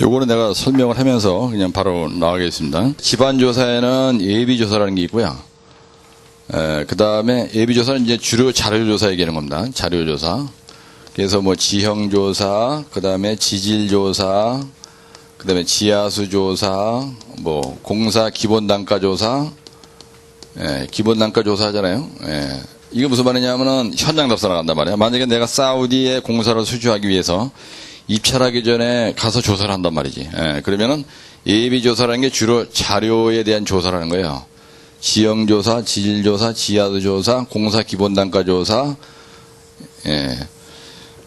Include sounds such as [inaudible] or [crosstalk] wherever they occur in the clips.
요거는 내가 설명을 하면서 그냥 바로 나가겠습니다. 집안조사에는 예비조사라는 게 있고요. 그 다음에 예비조사는 이제 주로 자료조사 얘기하는 겁니다. 자료조사. 그래서 뭐 지형조사, 그 다음에 지질조사, 그 다음에 지하수조사, 뭐 공사 기본단가조사, 예, 기본단가조사 하잖아요. 예. 이게 무슨 말이냐면은 현장 답사를 간단 말이야. 만약에 내가 사우디에 공사를 수주하기 위해서 입찰하기 전에 가서 조사를 한단 말이지. 예, 그러면은 예비 조사라는 게 주로 자료에 대한 조사라는 거예요. 지형 조사, 지질 조사, 지하수조사, 공사 기본 단가 조사, 예.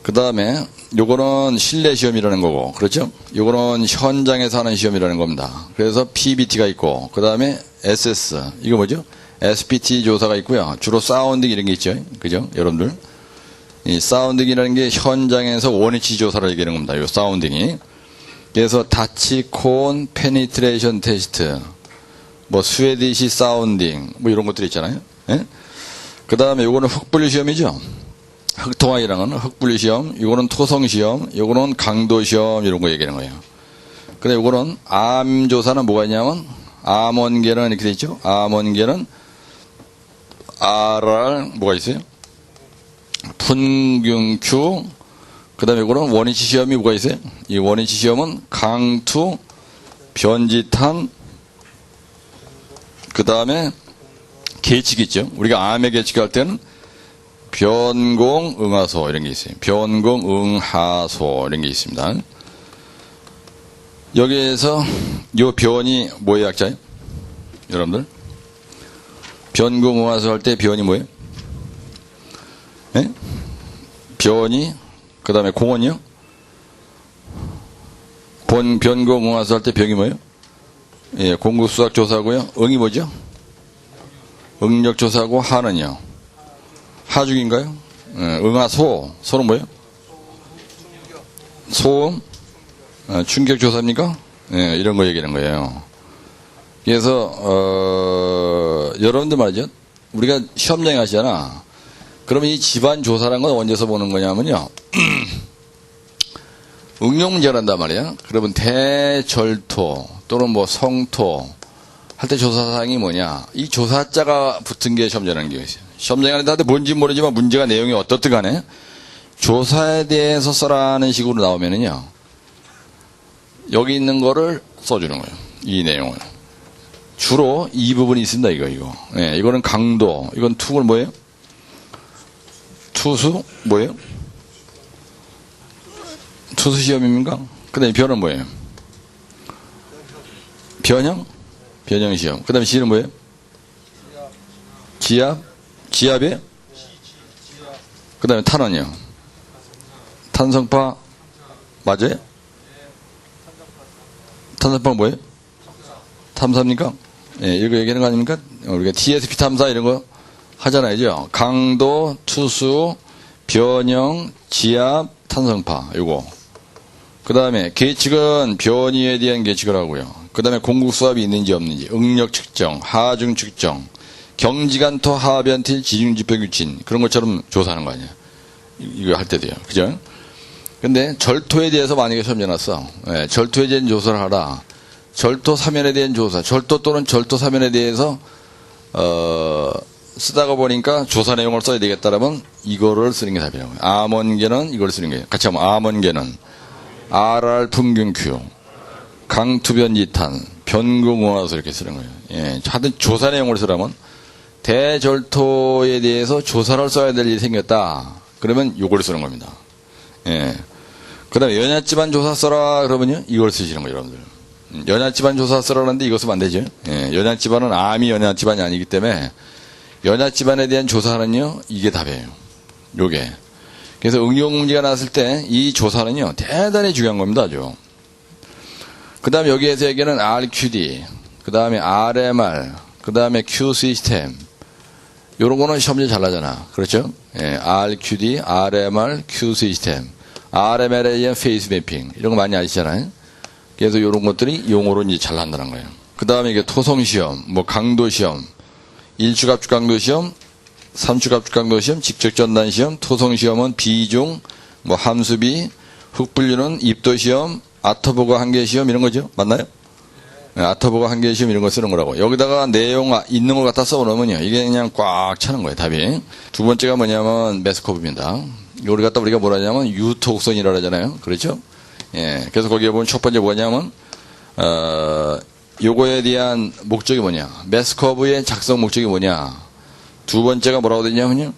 그 다음에 요거는 실내 시험이라는 거고, 그렇죠? 요거는 현장에서 하는 시험이라는 겁니다. 그래서 PBT가 있고, 그 다음에 SS, 이거 뭐죠? SPT 조사가 있고요. 주로 사운딩 이런 게 있죠. 그죠? 여러분들. 이 사운딩이라는 게 현장에서 원위치 조사를 얘기하는 겁니다. 요 사운딩이. 그래서 다치 콘 페니트레이션 테스트, 뭐 스웨디시 사운딩, 뭐 이런 것들이 있잖아요. 예? 그 다음에 요거는 흑분류 시험이죠. 흑통화이라는 흑분류 시험, 요거는 토성 시험, 요거는 강도 시험 이런 거 얘기하는 거예요. 근데 요거는 암 조사는 뭐가 있냐면 암원계는 이렇게 돼 있죠. 암원계는 RR 뭐가 있어요? 분균Q 그다음에 이거는 원위치 시험이 뭐가 있어요? 이 원위치 시험은 강투 변지탄 그 다음에 계측 있죠. 우리가 암의 계측할 때는 변공 응하소 이런 게 있어요. 변공 응하소 이런 게 있습니다. 여기에서 요 변이 뭐의 약자예요? 여러분들 변공 응하소 할 때 변이 뭐예요? 예? 변이 그 다음에 공원이요? 본 변공 응하소 할때 병이 뭐예요? 예, 공급수학 조사고요. 응이 뭐죠? 응력 조사고 하는요. 하중인가요? 예, 응하소 소는 뭐예요? 소음 어, 충격 조사입니까? 예, 이런 거 얘기하는 거예요. 그래서 어, 여러분들 말이죠. 우리가 시험장 하시잖아. 그러면 이 집안 조사라는 건 언제서 보는 거냐면요. 응용 문제를 한단 말이야. 그러면 대절토 또는 뭐 성토 할 때 조사 사항이 뭐냐. 이 조사자가 붙은 게 시험장이라는 게 있어요. 시험장에 다들 뭔지 모르지만 문제가 내용이 어떻든 간에 조사에 대해서 써라는 식으로 나오면은요. 여기 있는 거를 써주는 거예요. 이 내용을. 주로 이 부분이 있습니다. 이거 이거. 예, 이거는 강도. 이건 투글 뭐예요? 투수 뭐예요? 투수 시험입니까? 그 다음에 변은 뭐예요? 변형? 변형 시험. 그 다음에 지는 뭐예요? 지압? 지압이에요? 그 다음에 탄원이요. 탄성파 맞아요? 탄성파 뭐예요? 탐사입니까? 예, 이거 얘기하는 거 아닙니까? 우리가 TSP 탐사 이런 거 하잖아요. 죠 강도, 투수, 변형, 지압, 탄성파. 요거. 그 다음에 계측은 변이에 대한 계측을 하고요. 그 다음에 공국 수압이 있는지 없는지, 응력 측정, 하중 측정, 경지간토 하변틸 지중지표 규칙 그런 것처럼 조사하는 거 아니에요. 이거 할 때도요. 그죠? 근데 절토에 대해서 만약에 시험 내놨어. 예, 절토에 대한 조사를 하라. 절토 사면에 대한 조사, 절토 또는 절토 사면에 대해서 어, 쓰다가 보니까 조사 내용을 써야 되겠다라면 이거를 쓰는 게 답이라고요. 암원계는 이걸 쓰는 거예요. 같이 하면 암원계는 RR 풍균Q, 강투변지탄, 변공원화서 이렇게 쓰는 거예요. 예, 하여튼 조사 내용을 쓰라면 대절토에 대해서 조사를 써야 될 일이 생겼다. 그러면 이걸 쓰는 겁니다. 예. 그 다음에 연야집안 조사 써라 그러면요 이걸 쓰시는 거예요 여러분들. 연야집안 조사 쓰라는데 이것 쓰면 안 되죠. 예, 연야집안은 암이 연야집안이 아니기 때문에 연야집안에 대한 조사는요 이게 답이에요. 요게. 그래서 응용 문제가 나왔을 때 이 조사는요 대단히 중요한 겁니다. 아주. 그 다음에 여기에서 얘기하는 RQD, 그 다음에 RMR, 그 다음에 Q 시스템 요런 거는 시험지 잘 나잖아. 그렇죠? 예, RQD, RMR, Q 시스템. RML에 의한 페이스 매핑. 이런 거 많이 아시잖아요? 그래서 이런 것들이 용어로 이제 잘 난다는 거예요. 그 다음에 이게 토성시험, 뭐 강도시험, 일주갑주 강도시험, 삼주갑주 강도시험, 직접전단시험, 토성시험은 비중, 뭐 함수비, 흑분류는 입도시험, 아토보가 한계 시험 이런 거죠? 맞나요? 네, 아토보가 한계 시험 이런 거 쓰는 거라고. 여기다가 내용 아- 있는 것 갖다 써놓으면요. 이게 그냥 꽉 차는 거예요, 답이. 두 번째가 뭐냐면 메스커브입니다. 이걸 갖다 우리가 뭐라 하냐면 유토곡선이라 하잖아요. 그렇죠? 예. 그래서 거기에 보면 첫 번째 뭐냐면, 어, 요거에 대한 목적이 뭐냐. 메스커브의 작성 목적이 뭐냐. 두 번째가 뭐라고 되냐면요.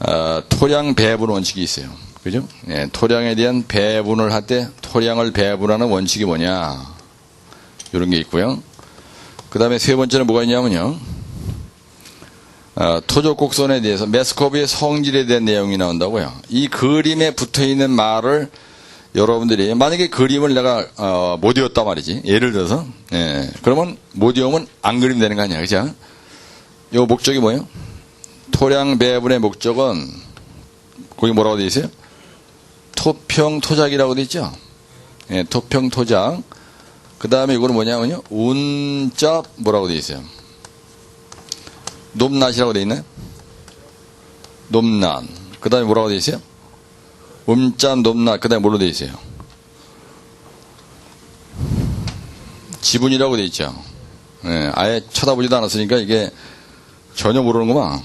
어, 토량 배분 원칙이 있어요. 그죠? 예, 토량에 대한 배분을 할 때 토량을 배분하는 원칙이 뭐냐. 이런 게 있고요. 그 다음에 세 번째는 뭐가 있냐면요. 어, 토족 곡선에 대해서 메스커브의 성질에 대한 내용이 나온다고요. 이 그림에 붙어 있는 말을 여러분들이 만약에 그림을 내가 어, 못 외웠단 말이지. 예를 들어서 예, 그러면 못 외우면 안 그림 되는 거 아니야, 그죠? 요 목적이 뭐예요? 토량 배분의 목적은 거기 뭐라고 돼 있어요? 토평 토작이라고 돼 있죠. 예, 토평 토작. 그 다음에 이거는 뭐냐면요. 운자 뭐라고 돼 있어요? 높낮이라고 돼 있나요? 높낮. 그 다음에 뭐라고 돼 있어요? 음자 높낮. 그 다음에 뭐로 돼 있어요? 지분이라고 돼 있죠. 예, 아예 쳐다보지도 않았으니까 이게 전혀 모르는구만.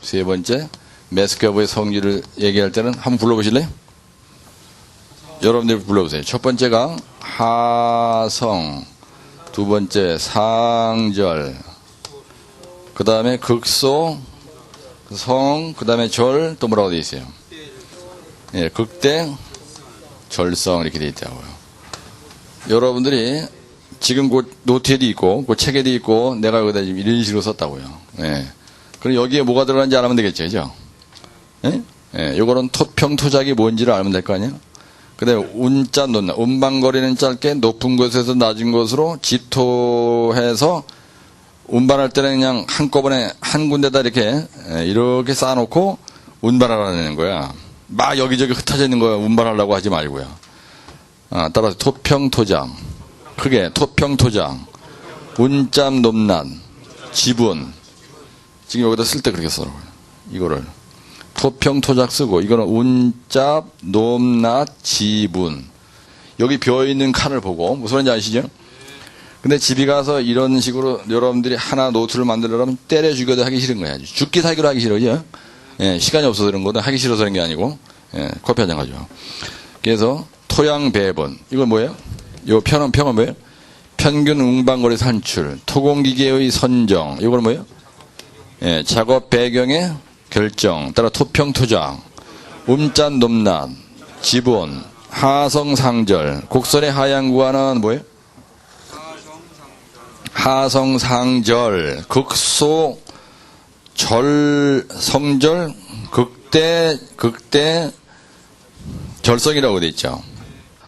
세 번째, 메스커브의 성질을 얘기할 때는 한번 불러보실래요? 여러분들 불러보세요. 첫 번째가 하성, 두 번째 상절, 그 다음에 극소, 성, 그 다음에 절, 또 뭐라고 되어 있어요? 예, 극대, 절성 이렇게 되어 있다고요. 여러분들이 지금 그 노트에도 있고, 그 책에도 있고, 내가 여기다 지금 이런 식으로 썼다고요. 예. 그럼 여기에 뭐가 들어가는지 알면 되겠죠, 그죠? 예? 예, 요거는 토평 토작이 뭔지를 알면 될 거 아니에요? 그 다음에 운자 놓나 운반거리는 짧게 높은 곳에서 낮은 곳으로 지토해서 운반할 때는 그냥 한꺼번에 한 군데다 이렇게 예, 이렇게 쌓아놓고 운반하라는 거야. 막 여기저기 흩어져 있는 거 운반하려고 하지 말고요. 아, 따라서 토평토장 크게 토평토장 운짬 높낮 지분 지금 여기다 쓸 때 그렇게 써라고요. 이거를 토평토작 쓰고 이거는 운짭 높낮 지분 여기 비어 있는 칸을 보고 무슨 말인지 아시죠? 근데 집에 가서 이런 식으로 여러분들이 하나 노트를 만들려면 때려 죽여도 하기 싫은 거야. 죽기 살기로 하기 싫어요. 예, 시간이 없어서 그런 거든 하기 싫어서 그런 게 아니고 예, 커피 한 잔 가져. 그래서 토양 배분 이건 뭐예요? 요 편은 평은 뭐예요? 평균 운반거리 산출, 토공기계의 선정 이건 뭐예요? 예, 작업 배경의 결정, 따라 토평 토장, 음짠 높낮, 지분, 하성 상절, 곡선의 하향 구하는 뭐예요? 하성 상절, 극소, 절, 성절, 극대, 극대, 절성이라고 돼 있죠.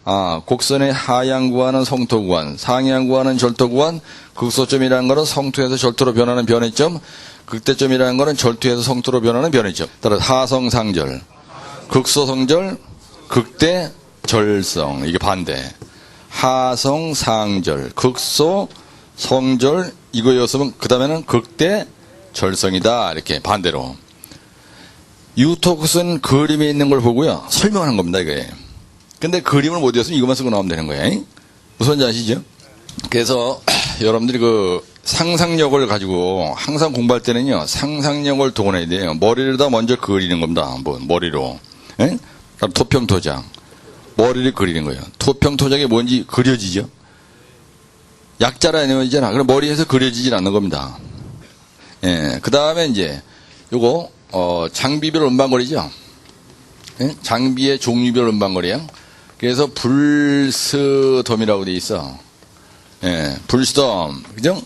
아, 곡선의 하향 구하는 성토 구한, 상향 구하는 절토 구한, 극소점이라는 것은 성토에서 절토로 변하는 변해점, 극대점이라는 것은 절토에서 성토로 변하는 변해점. 따라 하성상절, 극소성절, 극대, 절성. 이게 반대. 하성상절, 극소, 성절, 이거였으면 그 다음에는 극대, 절성이다. 이렇게 반대로. 유토크스는 그림에 있는 걸 보고요. 설명하는 겁니다, 이게. 근데 그림을 못 외웠으면 이것만 쓰고 나오면 되는 거예요. 무슨 말인지 아시죠? 그래서 [clears throat] 여러분들이 그 상상력을 가지고 항상 공부할 때는요, 상상력을 동원해야 돼요. 머리를다 먼저 그리는 겁니다. 한번 머리로. 예? 그럼 토평토장. 머리를 그리는 거예요. 토평토장이 뭔지 그려지죠? 약자라 아니잖아. 그럼 머리에서 그려지질 않는 겁니다. 예, 그 다음에 이제 요거, 어, 장비별 음반거리죠? 예? 장비의 종류별 음반거리야. 그래서 불스덤이라고 돼 있어. 예, 불스덤. 그죠?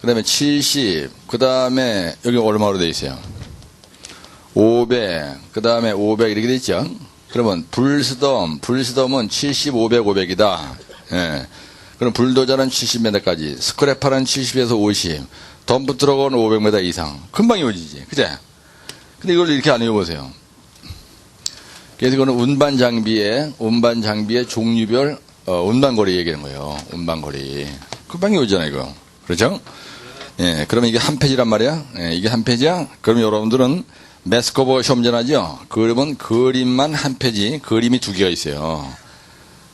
그 다음에 70. 그 다음에 여기 얼마로 돼 있어요? 500. 그 다음에 500 이렇게 돼 있죠? 그러면 불스덤. 불스덤은 70, 500, 500이다. 예. 그럼 불도저는 70m까지. 스크래퍼는 70에서 50. 덤프 트럭은 500m 이상. 금방 이어지지. 그제? 근데 이걸 이렇게 안 외워보세요. 그래서 이거는 운반 장비의 운반 장비의 종류별 어, 운반 거리 얘기하는 거예요. 운반 거리. 금방 오잖아 이거. 그렇죠? 예, 그러면 이게 한 페이지란 말이야. 예, 이게 한 페이지야. 그럼 여러분들은 메스커버 시험 전하죠. 그러면 그림만 한 페이지, 그림이 두 개가 있어요.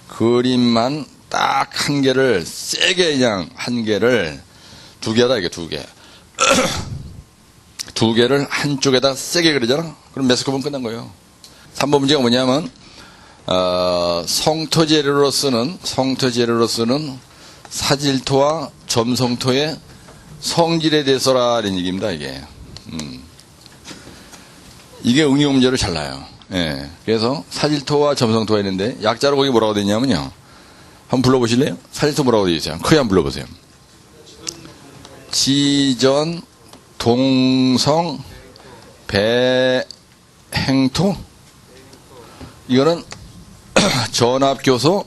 그림만 딱 한 개를 세게 그냥 한 개를 두 개다 이게 두 개. 두 개를 한쪽에다 세게 그리잖아. 그럼 메스코분 끝난 거예요. 3번 문제가 뭐냐면 어, 성토 재료로 쓰는 성토 재료로 쓰는 사질토와 점성토의 성질에 대해서라 이런 얘기입니다 이게. 음. 이게 응용 문제를 잘 나요. 예. 그래서 사질토와 점성토가 있는데 약자로 거기 뭐라고 되어 있냐면요. 한번 불러보실래요? 사질토 뭐라고 되어 있어요? 크게 한번 불러보세요. 지전 동성 배행토 이거는 [clears throat] 전압교소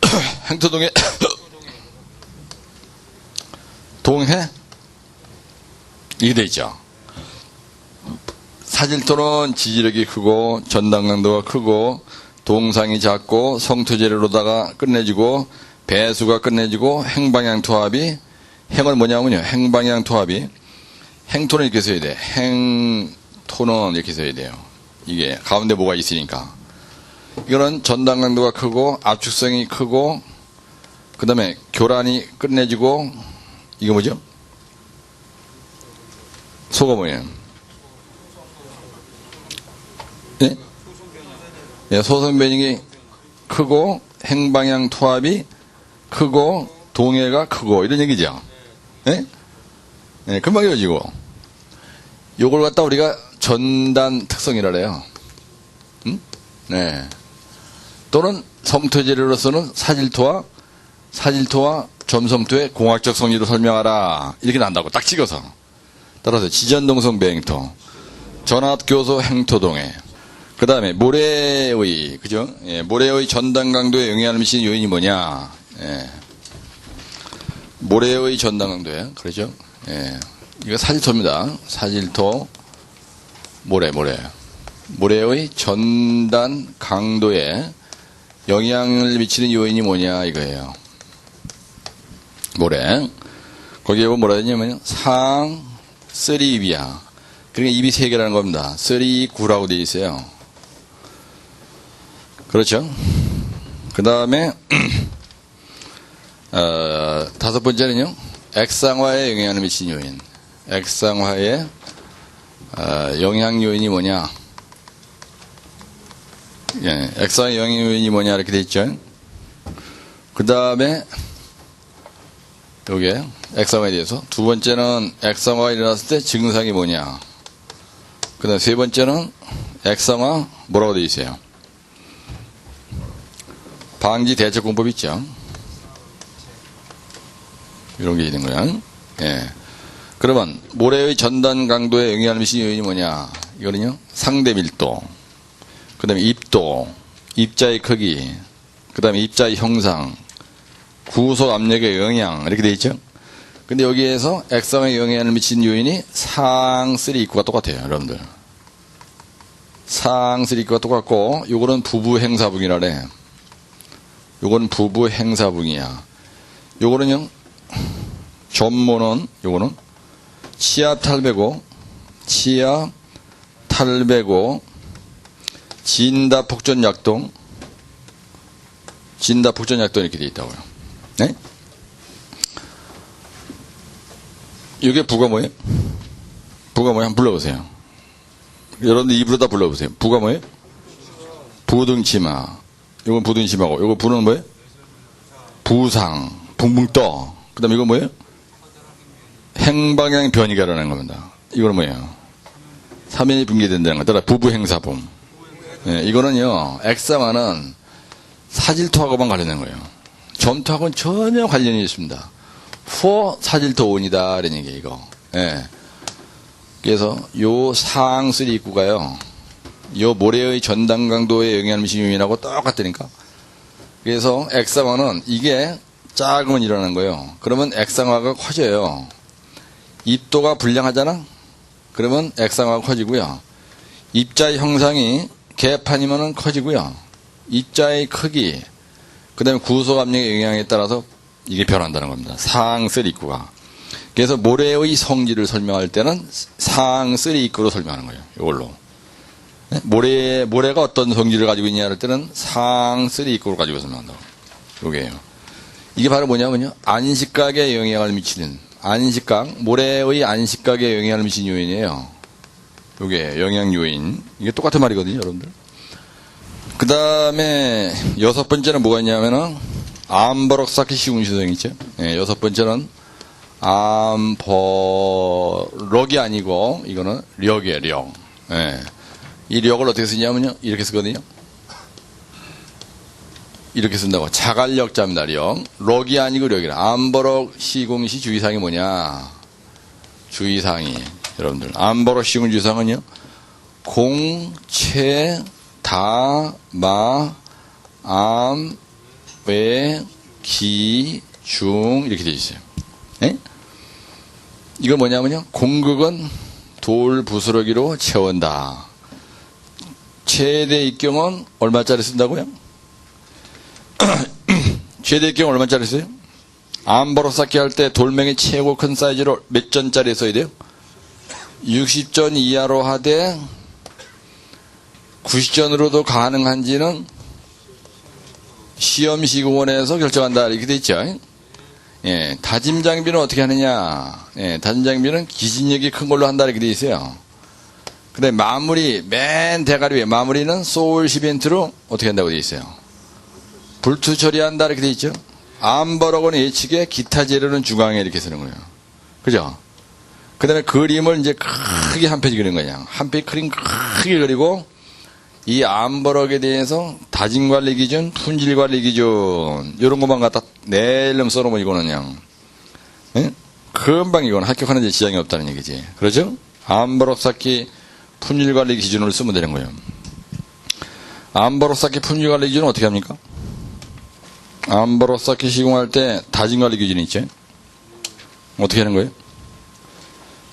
[clears throat] 행토동의 [clears throat] 동해 이게 돼 있죠. 사질토는 지지력이 크고 전당강도가 크고 동상이 작고 성토재료로다가 끝내주고 배수가 끝내주고 행방향 투합이 행은 뭐냐면요. 행방향 투합이 행토는 이렇게 써야 돼. 행토는 이렇게 써야 돼요. 이게 가운데 뭐가 있으니까. 이거는 전당강도가 크고 압축성이 크고 그 다음에 교란이 끝내주고 이거 뭐죠? 소가 뭐예요? 예? 예, 소선 변형이 크고 행방향 투합이 크고 동해가 크고 이런 얘기죠. 예? 예, 금방 이어지고 요걸 갖다 우리가 전단 특성이라 그래요. 음? 네. 또는 성토 재료로서는 사질토와 사질토와 점성토의 공학적 성질을 설명하라 이렇게 난다고 딱 찍어서 따라서 지전동성 배행토 전압교소 행토동해 그 다음에 모래의 그죠 예, 모래의 전단 강도에 영향을 미치는 요인이 뭐냐 예. 모래의 강도에 그러죠 예. 이거 사질토입니다 사질토 모래 모래 모래의 전단 강도에 영향을 미치는 요인이 뭐냐 이거예요. 모래. 거기에 보면 뭐라 했냐면 상, 쓰리 입이야. 그러니까 입이 세 개라는 겁니다. 쓰리, 구라고 되어 있어요. 그렇죠? 그 다음에 [clears throat] 어, 다섯 번째는요. 액상화에 영향을 미치는 요인. 액상화에 어, 영향 요인이 뭐냐? 예, 액상의 영향 요인이 뭐냐 이렇게 돼 있죠. 그 다음에 요게 액상화에 대해서 두 번째는 액상화가 일어났을 때 증상이 뭐냐. 그 다음 세 번째는 액상화 뭐라고 돼 있어요. 방지 대책 공법 있죠. 이런 게 있는 거야. 예. 그러면 모래의 전단 강도에 영향을 미치는 요인이 뭐냐? 이거는요. 상대 밀도. 그 다음에 입도, 입자의 크기, 그 다음에 입자의 형상, 구속 압력의 영향, 이렇게 돼 있죠? 근데 여기에서 액상에 영향을 미치는 요인이 상3 입구가 똑같아요, 여러분들. 상3 입구가 똑같고, 요거는 부부 행사붕이라 그래. 요거는 부부 행사붕이야. 요거는요, 전모는, 요거는 치아 탈배고, 치아 탈배고, 진다 폭전 약동, 진다 폭전 약동 이렇게 돼 있다고요. 네? 이게 부가 뭐예요? 부가 뭐예요? 한번 불러보세요. 여러분들 입으로 다 불러보세요. 부가 뭐예요? 부등치마. 이건 부등치마고, 이거 부는 뭐예요? 부상, 붕붕 떠. 그 다음에 이건 뭐예요? 행방향 변이가라는 겁니다. 이거는 뭐예요? 사면이 붕괴된다는 거. 따라 부부 행사범. 예, 이거는요, 액상화는 사질토하고만 관련된 거예요. 점토하고는 전혀 관련이 있습니다. 포 사질토 원이다, 이런 얘기, 이거. 예. 그래서 요 상쓰리 입구가요, 요 모래의 전단 강도에 영향을 미치는 요인하고 똑같다니까. 그래서 액상화는 이게 작으면 일어나는 거예요. 그러면 액상화가 커져요. 입도가 불량하잖아? 그러면 액상화가 커지고요. 입자의 형상이 개판이면은 커지고요. 입자의 크기, 그 다음에 구속 압력의 영향에 따라서 이게 변한다는 겁니다. 상쓸 입구가. 그래서 모래의 성질을 설명할 때는 상쓸 입구로 설명하는 거예요. 이걸로. 네? 모래, 모래가 어떤 성질을 가지고 있냐 할 때는 상쓰리 입구를 가지고 설명한다고. 요게요. 이게 바로 뭐냐면요. 안식각에 영향을 미치는, 안식각, 모래의 안식각에 영향을 미치는 요인이에요. 요게 영향 요인. 이게 똑같은 말이거든요, 여러분들. 그 다음에 여섯 번째는 뭐가 있냐면은, 암버럭 쌓기 쉬운 시성 있죠? 예, 여섯 번째는 암버럭이 아니고, 이거는 력이에요, 력. 예. 이 력을 어떻게 쓰냐면요. 이렇게 쓰거든요. 이렇게 쓴다고. 자갈력자입니다, 력. 럭이 아니고 력이라. 암버럭 시공시 주의사항이 뭐냐. 주의사항이. 여러분들. 암버럭 시공 주의사항은요. 공, 채, 다, 마, 암, 외, 기, 중, 이렇게 되어 있어요. 예? 이거 뭐냐면요. 공극은 돌 부스러기로 채운다. 최대 입경은 얼마짜리 쓴다고요? 최대 입경 얼마짜리 써요? 암버럭 쌓기 할 때 돌멩이 최고 큰 사이즈로 몇 전짜리 써야 돼요? 60전 이하로 하되 90전으로도 가능한지는 시험시공원에서 결정한다 이렇게 돼 있죠. 예, 다짐 장비는 어떻게 하느냐? 예, 다짐 장비는 기진력이 큰 걸로 한다 이렇게 돼 있어요. 근데 마무리 맨 대가리 위에 마무리는 소울 시멘트로 어떻게 한다고 돼 있어요. 불투 처리한다 이렇게 돼 있죠. 암버럭은 예측에 기타 재료는 중앙에 이렇게 쓰는 거예요. 그죠? 그 다음에 그림을 이제 크게 한 페이지 그리는 거냐. 한 페이지 그림 크게 그리고 이 암버럭에 대해서 다짐 관리 기준, 품질 관리 기준 이런 것만 갖다 내일름 써놓으면 이거는 그냥 예? 금방 이건 합격하는 데 지장이 없다는 얘기지. 그렇죠? 암버럭 쌓기 품질 관리 기준을 쓰면 되는 거예요. 암버럭 쌓기 품질 관리 기준은 어떻게 합니까? 쌓기 시공할 때 다짐 관리 기준이 있죠. 어떻게 하는 거예요?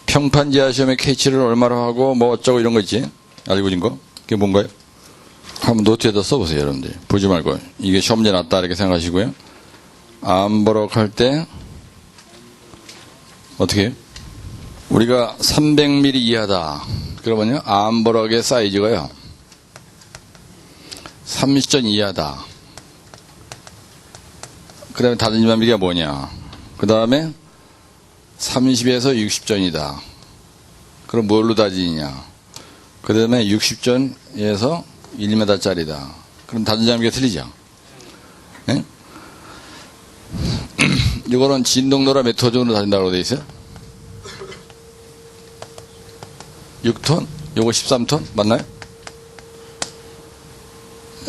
평판 지하 시험에 캐치를 얼마로 하고 뭐 어쩌고 이런 거 있지? 알고 있는 거? 그게 뭔가요? 한번 노트에다 써보세요, 여러분들. 보지 말고. 이게 시험 문제 났다, 이렇게 생각하시고요. 암버럭 할 때, 어떻게 해요? 우리가 300mm 이하다. 그러면요, 암버럭의 사이즈가요, 30전 이하다. 그 다음에 미리가 뭐냐. 그 다음에 30에서 60전이다. 그럼 뭘로 다지냐. 그 다음에 60전에서 1m짜리다. 그럼 다듬이가 틀리죠. 네? 이거는 진동로라 몇 호전으로 다진다고 되어 있어요? 6톤? 요거 13톤? 맞나요?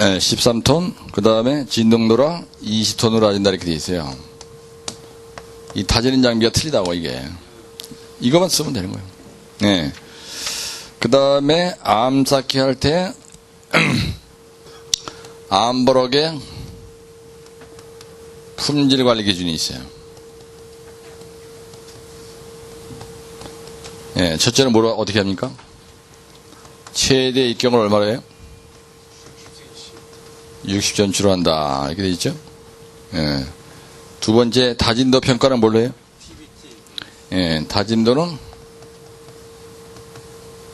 네, 13톤. 그 다음에 진동로라 20톤으로 다진다 이렇게 되어 있어요. 이 다지는 장비가 틀리다고 이게. 이것만 쓰면 되는 거예요. 네. 그 다음에 암 쌓기 할 때 [clears throat] 암버럭에 품질 관리 기준이 있어요. 예, 첫째는 뭐로 어떻게 합니까? 최대 입경을 얼마로 해요? 60전추로 한다. 이렇게 돼 있죠? 예. 두 번째 다진도 평가는 뭘로 해요? 예, 다진도는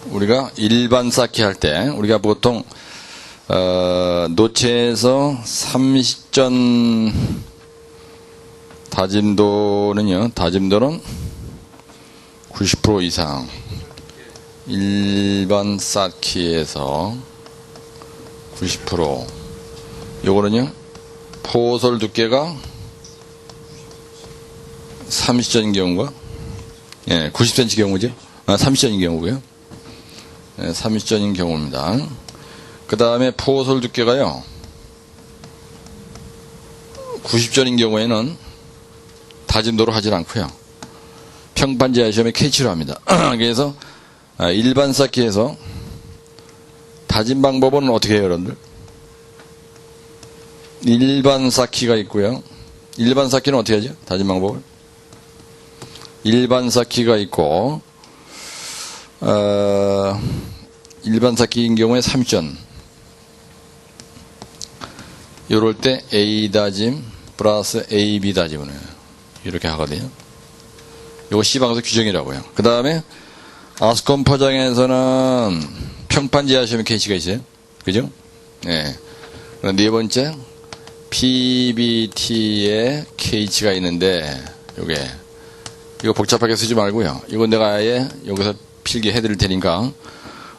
우리가 일반 쌓기 할 때 우리가 보통 어, 노체에서 30전 다짐도는요, 다짐도는 90% 이상 일반 쌓기에서 90% 요거는요, 포솔 두께가 30전인 경우가 예, 90cm 경우죠. 아, 30전인 경우고요. 예, 30전인 경우입니다. 그 다음에 포솔 두께가요. 90전인 경우에는 다짐도로 하질 않고요. 평판 제한 시험에 캐치로 합니다. [clears throat] 그래서 아, 일반 쌓기에서 다짐 방법은 어떻게 해요, 여러분들? 일반 쌓기가 있고요. 일반 쌓기는 어떻게 하죠? 다짐 방법을? 일반 쌓기가 있고 어, 일반 쌓기인 경우에 3전 요럴 때 A 다짐 플러스 AB 다짐을 해요. 이렇게 하거든요. 요거 C방에서 규정이라고요. 그 다음에 아스콘 포장에서는 평판지하 시험에 케이스가 있어요. 그죠? 네. 네 번째, PBT에 KH가 있는데, 요게. 이거 복잡하게 쓰지 말고요. 이건 내가 아예 여기서 필기해 드릴 테니까,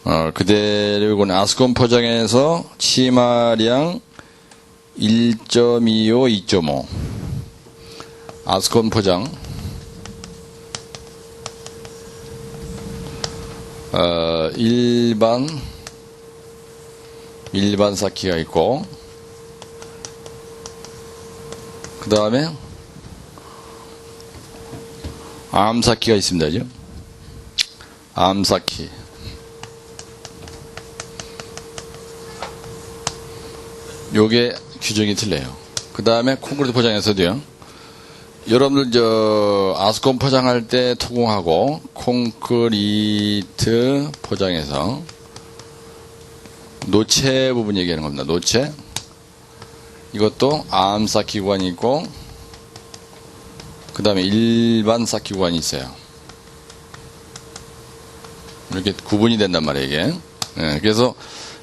어, 그대로 이건 아스콘 포장해서 치마량 1.25, 2.5. 아스콘 포장. 어, 일반, 일반 쌓기가 있고, 그 다음에, 암 쌓기가 있습니다. 그죠? 암 쌓기. 요게 규정이 틀려요. 그 다음에 콘크리트 포장에서도요. 여러분들 저 아스콘 포장할 때 토공하고 콘크리트 포장에서 노체 부분 얘기하는 겁니다. 노체. 이것도 암 쌓기 구간이 있고 그 다음에 일반 쌓기 구간이 있어요. 이렇게 구분이 된단 말이에요, 이게. 예, 그래서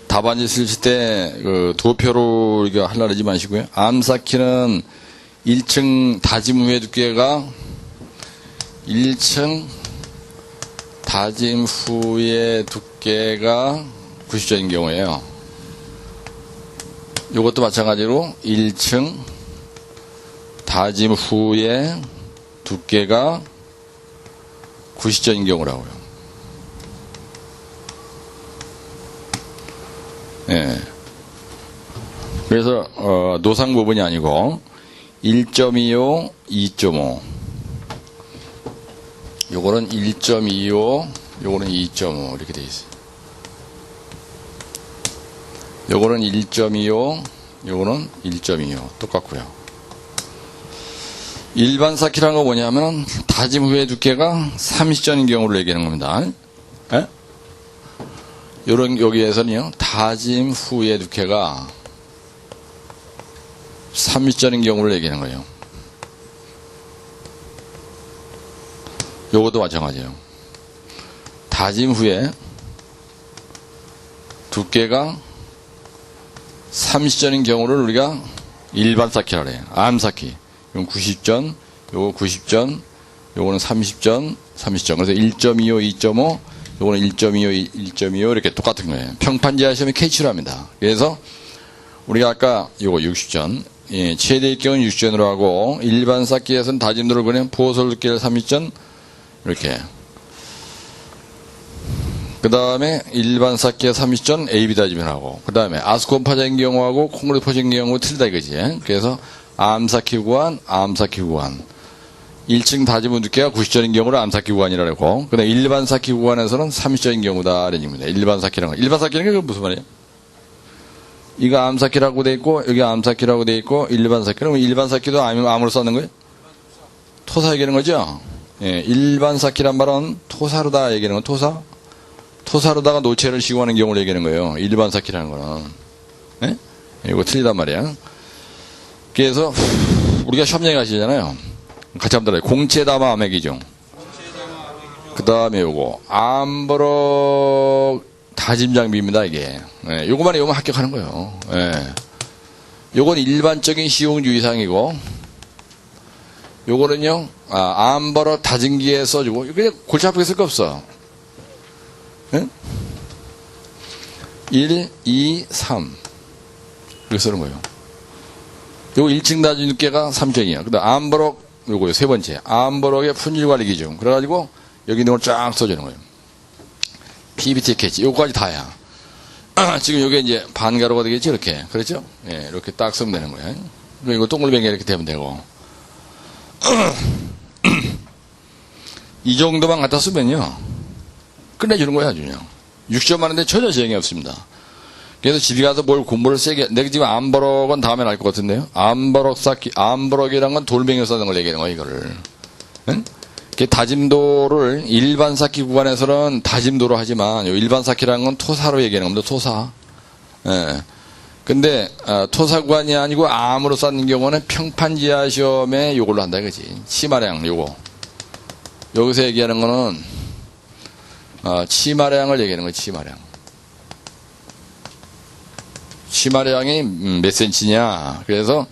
답안지 쓰실 때, 그, 도표로 이거 하려 하지 마시고요. 암 쌓기는 1층 다짐 후의 두께가 1층 다짐 후의 두께가 90점인 경우에요. 이것도 마찬가지로 1층 다짐 후의 두께가 90점인 경우라고요. 예. 그래서 어, 노상 부분이 아니고 1.25, 2.5. 요거는 1.25, 요거는 2.5 이렇게 돼 있어요. 요거는 1.25, 요거는 1.25 똑같고요. 일반 쌓기라는 거 뭐냐면 다짐 후의 두께가 30전인 경우를 얘기하는 겁니다. 예? 요런 여기에서는요. 다짐 후의 두께가 30전인 경우를 얘기하는 거예요. 요것도 마찬가지예요. 다짐 후에 두께가 30전인 경우를 우리가 일반 쌓기라 그래요. 암 쌓기. 이건 90전, 요거 90전, 요거는 30전, 30전. 그래서 1.25, 2.5, 요거는 1.25, 1.25 이렇게 똑같은 거예요. 평판지하 시험이 K치로 합니다. 그래서 우리가 아까 요거 60전, 예, 최대 입경은 60전으로 하고 일반 쌓기에서는 다짐도를 그냥 보호설 두께를 30전 이렇게. 그 다음에 일반 쌓기에 30전 AB 다짐을 하고 그 다음에 아스콘 파장인 경우하고 콩그리 포진 경우 틀리다 이거지. 그래서 암 쌓기 구간, 암 쌓기 구간. 1층 다짐은 두께가 90전인 경우를 암쌓기 구간이라고 하고, 그다음 일반 쌓기 구간에서는 30전인 경우다. 이런 얘기입니다. 일반 쌓기라는 거. 일반 쌓기는 게 무슨 말이에요? 이거 암쌓기라고 돼 있고, 여기 암쌓기라고 돼 있고, 일반 쌓기. 그러면 일반 암, 암으로 썼는 거예요? 토사 얘기하는 거죠? 예, 일반 쌓기란 말은 토사로다 얘기하는 건 토사? 토사로다가 노체를 시공하는 경우를 얘기하는 거예요. 일반 쌓기라는 거는. 예? 이거 틀리단 말이야. 그래서, 우리가 얘기 하시잖아요. 같이 한번 들어요. 공채담아 암액이죠. 그 다음에 요거, 암버럭 다짐 장비입니다, 이게. 예, 요거만 외우면 합격하는 거예요. 예. 요건 일반적인 시용주의사항이고, 요거는요, 아, 암버럭 다짐기에 써주고, 그냥 골치 아프게 쓸 거 없어. 예? 1, 2, 3. 이렇게 쓰는 거예요. 요거 1층 다짐 두께가 3층이야. 그 다음 암버럭 요거요, 세 번째. 암버럭의 품질 관리 기준. 그래가지고, 여기 있는 걸 쫙 써주는 거예요. PBT 캐치. 요거까지 다야. [clears throat] 지금 요게 이제 반가로가 되겠지, 이렇게. 그렇죠? 예, 이렇게 딱 쓰면 되는 거예요. 그리고 동글뱅이 이렇게 되면 되고. [clears throat] 이 정도만 갖다 쓰면요. 끝내주는 거야, 아주 그냥. 60점 하는데 전혀 제형이 없습니다. 그래서 집에 가서 뭘 공부를 세게, 내가 지금 암버럭은 다음에 날것 같은데요? 암버럭 쌓기, 암버럭이란 건 돌멩이 써는 걸 얘기하는 거야, 이거를. 응? 다짐도를 일반 쌓기 구간에서는 다짐도로 하지만, 요 일반 쌓기라는 건 토사로 얘기하는 겁니다, 토사. 예. 근데, 아, 토사 구간이 아니고 암으로 쌓는 경우는 평판 지하 시험에 요걸로 한다, 이거지. 치마량, 요거. 여기서 얘기하는 거는, 어, 치마량을 얘기하는 거야, 치마량. 치마량이 음, 몇 센치냐. 그래서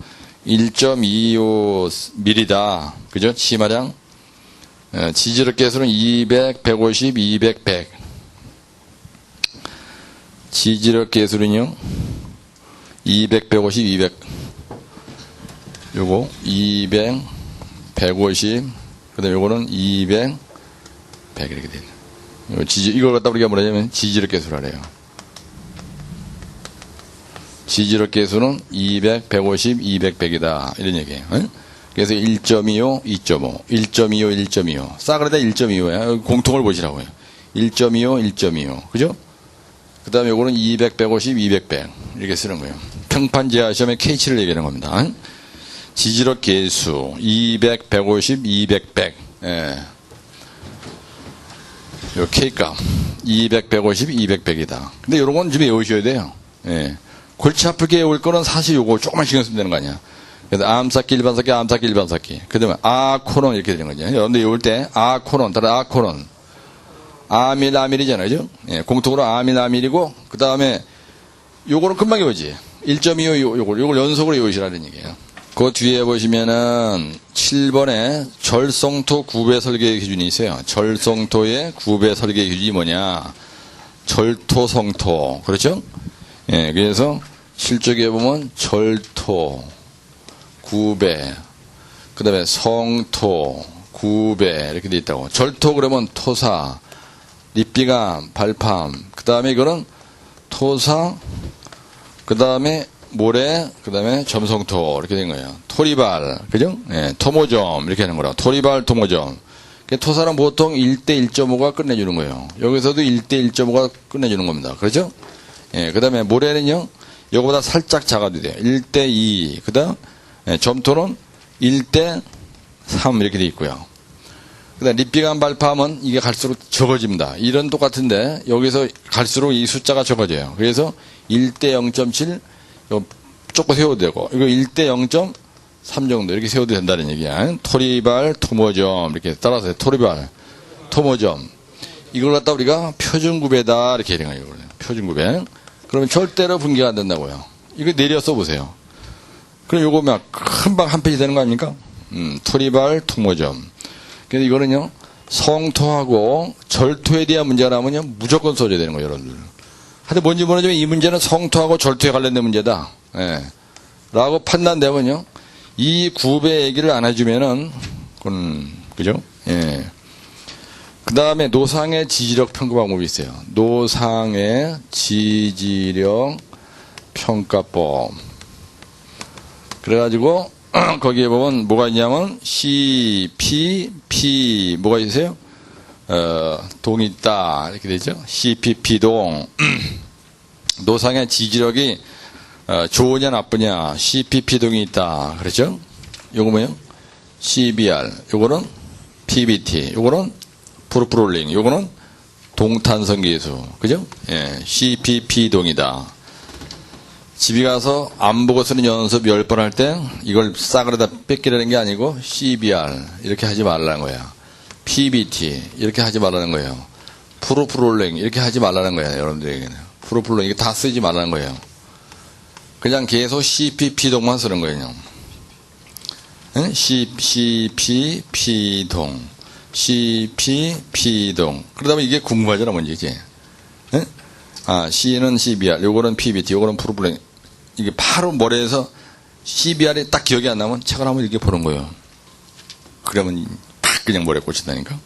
1.25mm다. 그죠? 치마량. 어, 지지력 계수는 200, 150, 200, 100. 지지력 계수는요. 200, 150, 200. 요거 200, 150. 그 다음에 요거는 200, 100 이렇게 돼요. 지지 이걸 갖다 우리가 뭐냐면 지지력 계수를 하래요. 지지력 계수는 200, 150, 200, 100이다. 이런 얘기예요. 응? 그래서 1.25, 2.5, 1.25, 1.25. 싸그라다 1.25야. 공통을 보시라고요. 1.25, 1.25. 그죠? 그 다음에 요거는 200, 150, 200, 100. 이렇게 쓰는 거예요. 평판 지하 시험에 K치를 얘기하는 겁니다. 응? 지지력 계수 200, 150, 200, 100. 예. 요 K값 200, 150, 200, 100이다. 근데 요런 건 좀 외우셔야 돼요. 예. 골치 아프게 외울 거는 사실 요거 조금만 신경 쓰면 되는 거 아니야. 그래서 암쌓기, 일반쌓기, 암쌓기, 일반쌓기. 그 다음에 아 코론 이렇게 되는 거죠. 여러분들 외울 때 아 코론, 따라 아 코론. 아밀, 아밀이잖아요. 그죠? 예, 공통으로 아밀, 아밀이고, 그 다음에 요거는 금방 외우지. 1.25 요- 요걸, 요걸 연속으로 외우시라는 얘기예요. 그 뒤에 보시면은 7번에 절성토 구배 설계 기준이 있어요. 절성토의 구배 설계 기준이 뭐냐? 절토성토. 그렇죠? 예, 그래서 실적에 보면 절토, 구배, 그 다음에 성토, 구배 이렇게 돼 있다고. 절토 그러면 토사, 립비감, 발팜. 그 다음에 이거는 토사, 그 다음에 모래, 그 다음에 점성토 이렇게 된 거예요. 토리발, 그죠? 예, 토모점 이렇게 하는 거라. 토리발, 토모점. 그 토사는 보통 1대 1.5가 끝내주는 거예요. 여기서도 1대 1.5가 끝내주는 겁니다. 그렇죠? 예, 그 다음에 모래는요, 이거보다 살짝 작아도 돼요. 1대 2. 그 다음, 예, 점토는 1대 3 이렇게 돼 있고요. 그 다음, 립비감 발파하면 이게 갈수록 적어집니다. 이런 똑같은데, 여기서 갈수록 이 숫자가 적어져요. 그래서 1대 0.7, 조금 세워도 되고, 이거 1대 0.3 정도 이렇게 세워도 된다는 얘기야. 토리발, 토모점, 이렇게 따라서 토리발, 토모점. 이걸 갖다 우리가 표준구배다, 이렇게 거예요. 표준구배. 그러면 절대로 분개가 안 된다고요. 이거 내려 써보세요. 그럼 요거 막 금방 한 페이지 되는 거 아닙니까? 음, 토리발, 토모점. 그래서 이거는요, 성토하고 절토에 대한 문제가 나오면요, 무조건 써줘야 되는 거예요, 여러분들. 하여튼 뭔지 모르지만 이 문제는 성토하고 절토에 관련된 문제다. 예. 라고 판단되면요, 이 구배 얘기를 안 해주면은, 그건, 그죠? 예. 그 다음에 노상의 지지력 평가 방법이 있어요. 노상의 지지력 평가법. 그래가지고, [clears throat] 거기에 보면 뭐가 있냐면, C, P, P, 뭐가 있어요? 어, 동이 있다. 이렇게 되죠? CPP 동. [clears throat] 노상의 지지력이 어, 좋으냐 나쁘냐. CPP 동이 있다. 그렇죠? 요거 뭐예요? CBR. 요거는 PBT. 요거는 프로프롤링. 요거는 동탄성 계수. 그죠? 예. CPP 동이다. 집에 가서 안 보고 쓰는 연습 10번 할 때 이걸 싸그러다 뺏기라는 게 아니고 CBR 이렇게 하지 말라는 거야. PBT 이렇게 하지 말라는 거예요. 프로프롤링 이렇게 하지 말라는 거예요. 여러분들에게는. 프로프롤링 이게 다 쓰지 말라는 거예요. 그냥 계속 CPP 동만 쓰는 거예요. 응? CPP 동. CPP 동. 그러다 보면 이게 궁금하잖아, 뭔지, 이제. 응? 아, C는 CBR, 요거는 PBT, 요거는 프로플랭. 이게 바로 머리에서 CBR이 딱 기억이 안 나면 책을 한번 이렇게 보는 거예요. 그러면 팍 그냥 머리에 꽂힌다니까.